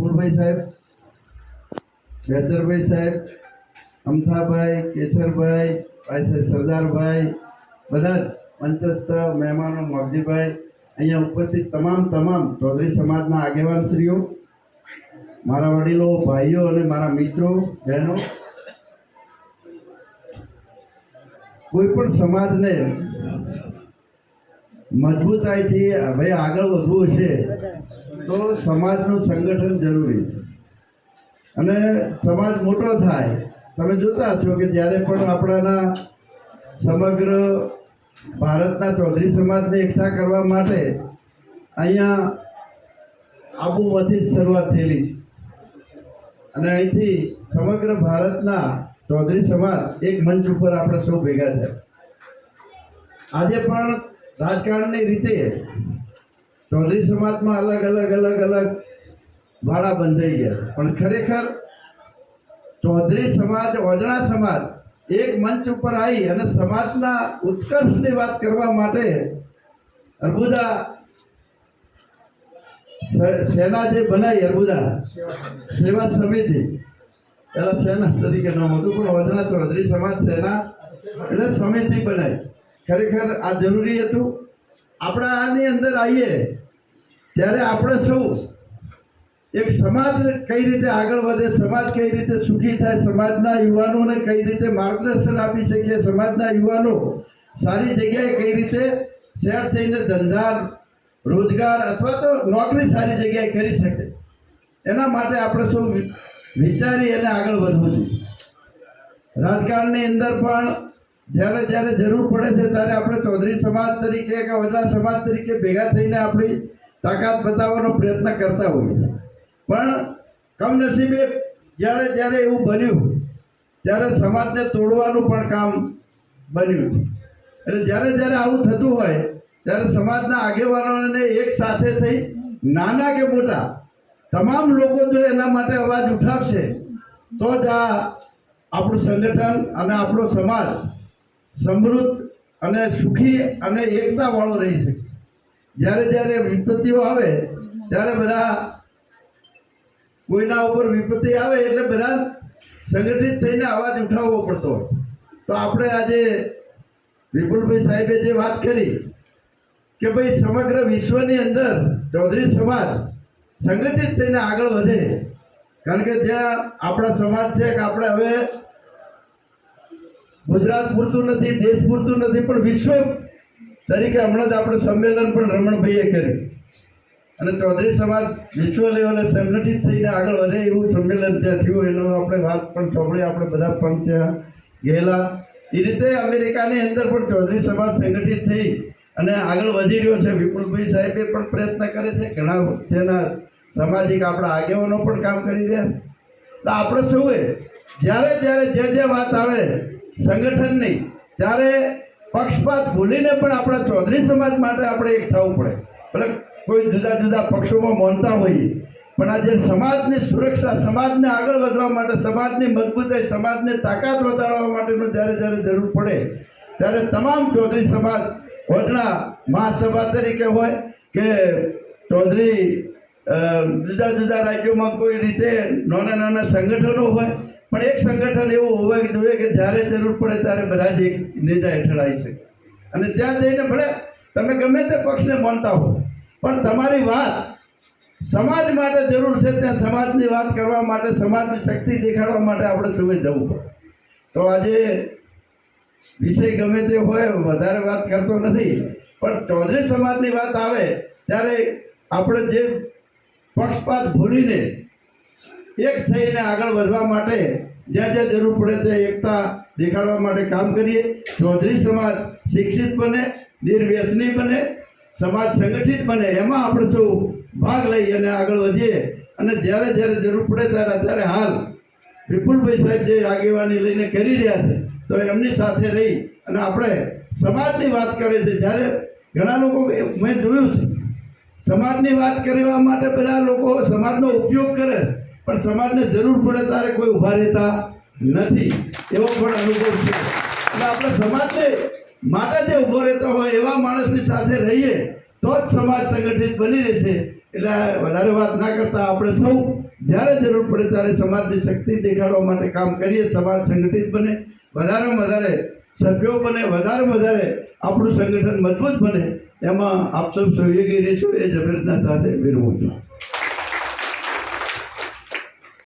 ફૂલભાઈ સાહેબ, બેદરભાઈ સાહેબ, અમથાભાઈ કેશરભાઈ ભાઈ સાહેબ સરદારભાઈ, બધા જ પંચસ્થ મહેમાનો મોગજીભાઈ અહીંયા ઉપસ્થિત તમામ તમામ ચૌધરી સમાજના આગેવાનશ્રીઓ, મારા વડીલો, ભાઈઓ અને મારા મિત્રો, બહેનો. કોઈ પણ સમાજને મજબૂતાઈથી હવે આગળ વધવું છે તો સમાજનું સંગઠન જરૂરી છે. અને સમાજ મોટો થાય, તમે જોતા છો કે જ્યારે પણ આપણાના સમગ્ર ભારતના ચૌધરી સમાજને એકઠા કરવા માટે અહીંયા આબુમાંથી જ શરૂઆત થયેલી છે. અને અહીંથી સમગ્ર ભારતના ચૌધરી સમાજ એક મંચ ઉપર આપણે સૌ ભેગા થયા. આજે પણ રાજકારણની રીતે ચૌધરી સમાજમાં અલગ અલગ અલગ અલગ ભાડા બંધાઈ ગયા. પણ ખરેખર ચૌધરી સમાજ, ઓજણા સમાજ એક મંચ ઉપર આવી અને સમાજના ઉત્કર્ષની વાત કરવા માટે અર્બુદા સેના જે બનાવી અર્બુદા સેવા સમિતિ. પેલા સેના તરીકે નામ હતું, પણ ઓજણા ચૌધરી સમાજ સેના એટલે સમિતિ બનાવી ખરેખર આ જરૂરી હતું. આપણે આની અંદર આવીએ ત્યારે આપણે સૌ એક સમાજ કઈ રીતે આગળ વધે, સમાજ કઈ રીતે સુખી થાય, સમાજના યુવાનોને કઈ રીતે માર્ગદર્શન આપી શકીએ, સમાજના યુવાનો સારી જગ્યાએ કઈ રીતે શહેર થઈને ધંધા, રોજગાર અથવા તો નોકરી સારી જગ્યાએ કરી શકે. એના માટે આપણે સૌ વિચારી અને આગળ વધવું જોઈએ. રાજકારણની અંદર પણ જ્યારે જ્યારે જરૂર પડે છે, ત્યારે આપણે ચૌધરી સમાજ તરીકે કે વડલા સમાજ તરીકે ભેગા થઈને આપણી તાકાત બતાવવાનો પ્રયત્ન કરતા હોઈએ પણ કમનસીબે જ્યારે જ્યારે એવું બન્યું, ત્યારે સમાજને તોડવાનું પણ કામ બન્યું છે. એટલે જ્યારે જ્યારે આવું થતું હોય, ત્યારે સમાજના આગેવાનોને એક સાથે થઈ, નાના કે મોટા, તમામ લોકો જો એના માટે અવાજ ઉઠાવશે, તો જ આ આપણું સંગઠન અને આપણો સમાજ સમૃદ્ધ અને સુખી અને એકતાવાળો રહી શકશે. જ્યારે જ્યારે વિપત્તિઓ આવે, ત્યારે બધા કોઈના ઉપર વિપત્તિ આવે એટલે બધા સંગઠિત થઈને અવાજ ઉઠાવવો પડતો તો આપણે આજે વિપુલભાઈ સાહેબે જે વાત કરી કે ભાઈ સમગ્ર વિશ્વની અંદર ચૌધરી સમાજ સંગઠિત થઈને આગળ વધે, કારણ કે જ્યાં આપણા સમાજ છે કે આપણે હવે ગુજરાત પૂરતું નથી, દેશ પૂરતું નથી, પણ વિશ્વ તરીકે હમણાં જ આપણે સંમેલન પણ રમણભાઈએ કર્યું. અને ચૌધરી સમાજ વિશ્વ લેવલે સંગઠિત થઈને આગળ વધે એવું સંમેલન ત્યાં થયું, એનો આપણે વાત પણ સાંભળી, આપણે બધા પણ ત્યાં ગયેલા. એ રીતે અમેરિકાની અંદર પણ ચૌધરી સમાજ સંગઠિત થઈ અને આગળ વધી રહ્યો છે. વિપુલભાઈ સાહેબે પણ પ્રયત્ન કરે છે. ઘણા તેના સામાજિક આપણા આગેવાનો પણ કામ કરી રહ્યા તો આપણે સૌએ જ્યારે જ્યારે જે જે વાત આવે સંગઠનની, ત્યારે પક્ષપાત ભૂલીને પણ આપણા ચૌધરી સમાજ માટે આપણે એક થવું પડે. ભલે કોઈ જુદા જુદા પક્ષોમાં માનતા હોઈએ, પણ આજે સમાજની સુરક્ષા, સમાજને આગળ વધવા માટે, સમાજની મજબૂતાઈ, સમાજને તાકાત વધારવા માટેનું જ્યારે જ્યારે જરૂર પડે, ત્યારે તમામ ચૌધરી સમાજ ઓજણા મહાસભા તરીકે હોય કે ચૌધરી જુદા જુદા રાજ્યોમાં કોઈ રીતે નાના નાના સંગઠનો હોય પણ એક સંગઠન એવું હોવા જોઈએ કે જ્યારે જરૂર પડે ત્યારે બધા જ એક નેતા હેઠળ આવી શકે. અને ત્યાં જઈને ભલે તમે ગમે તે પક્ષને માનતા હો, પણ તમારી વાત સમાજ માટે જરૂર છે, ત્યાં સમાજની વાત કરવા માટે, સમાજની શક્તિ દેખાડવા માટે આપણે સૌએ જવું પડે. તો આજે વિષય ગમે તે હોય, વધારે વાત કરતો નથી, પણ ચૌધરી સમાજની વાત આવે, ત્યારે આપણે જે પક્ષપાત ભૂલીને એક થઈને આગળ વધવા માટે જ્યાં જ્યાં જરૂર પડે ત્યાં એકતા દેખાડવા માટે કામ કરીએ. ચૌધરી સમાજ શિક્ષિત બને, નિર્વ્યસની બને, સમાજ સંગઠિત બને, એમાં આપણે સૌ ભાગ લઈ અને આગળ વધીએ અને જ્યારે જ્યારે જરૂર પડે ત્યારે અત્યારે હાલ વિપુલભાઈ સાહેબ જે આગેવાની લઈને કરી રહ્યા છે, તો એમની સાથે રહી અને આપણે સમાજની વાત કરે છે જ્યારે ઘણા લોકો મેં જોયું છે, સમાજની વાત કરવા માટે બધા લોકો સમાજનો ઉપયોગ કરે પણ સમાજને જરૂર પડે ત્યારે કોઈ ઊભા રહેતા નથી. એવો પણ અનુભવ છે. એટલે આપણે સમાજને માટે જે ઊભો રહેતો હોય એવા માણસની સાથે રહીએ તો જ સમાજ સંગઠિત બની રહેશે એટલે વધારે વાત ના કરતા આપણે સૌ જ્યારે જરૂર પડે ત્યારે સમાજની શક્તિ દેખાડવા માટે કામ કરીએ, સમાજ સંગઠિત બને, વધારેમાં વધારે સભ્યો બને વધારે વધારે આપણું સંગઠન મજબૂત બને. એમાં આપ સૌ સહયોગી રહીશું, એ જ અભ્યર્થના સાથે વિરવું છું.